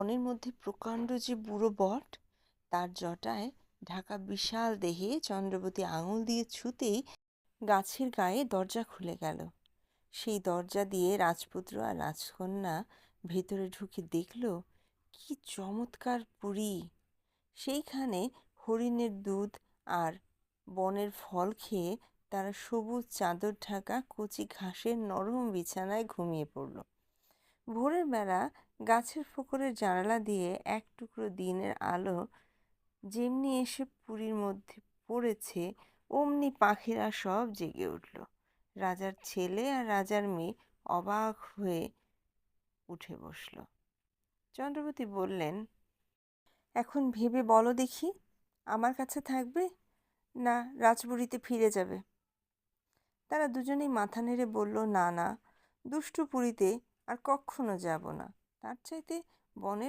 বনের মধ্যে প্রকাণ্ড যে বুড়ো বট, তার জটায় ঢাকা বিশাল দেহে চন্দ্রবতী আঙুল দিয়ে ছুতেই গাছের গায়ে দরজা খুলে গেল। সেই দরজা দিয়ে রাজপুত্র আর রাজকন্যা ভেতরে ঢুকে দেখল, কি চমৎকার পুরী! সেইখানে হরিণের দুধ আর বনের ফল খেয়ে তারা সবুজ চাদর ঢাকা কচি ঘাসের নরম বিছানায় ঘুমিয়ে পড়ল। ভোরের বেলা গাছের ফোকরের জানালা দিয়ে এক টুকরো দিনের আলো যেমনি এসে পুরীর মধ্যে পড়েছে, অমনি পাখিরা সব জেগে উঠল। রাজার ছেলে আর রাজার মেয়ে অবাক হয়ে উঠে বসল। চন্দ্রবতী বললেন, এখন ভেবে বলো দেখি, আমার কাছে থাকবে না রাজবুড়িতে ফিরে যাবে? তারা দুজনেই মাথা নেড়ে বলল, না না, দুষ্টু পুরীতে আর কখনো যাব না। তার চাইতে বনের